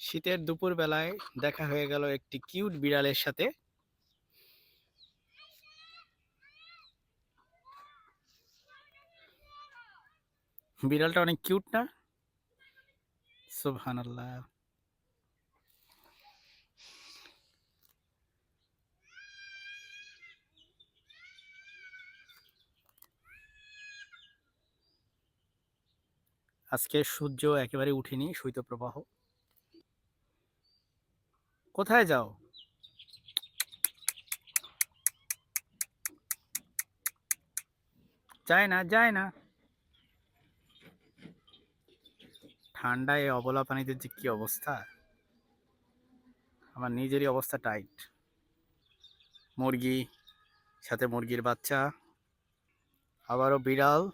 শীতের দুপুর বেলায় দেখা হয়ে গেল একটি কিউট বিড়ালের সাথে। বিড়ালটা অনেক কিউট না? সুবহানাল্লাহ। আজকে সূর্য একেবারে উঠেনি, শৈত্যপ্রবাহ। কোথায় যাও? যায় না যায় না। ঠান্ডায় অবলা পানিতে যে কি অবস্থা? আমার নিজেরই অবস্থা টাইট। মুরগি, সাথে মুরগির বাচ্চা, আবারও বিড়াল।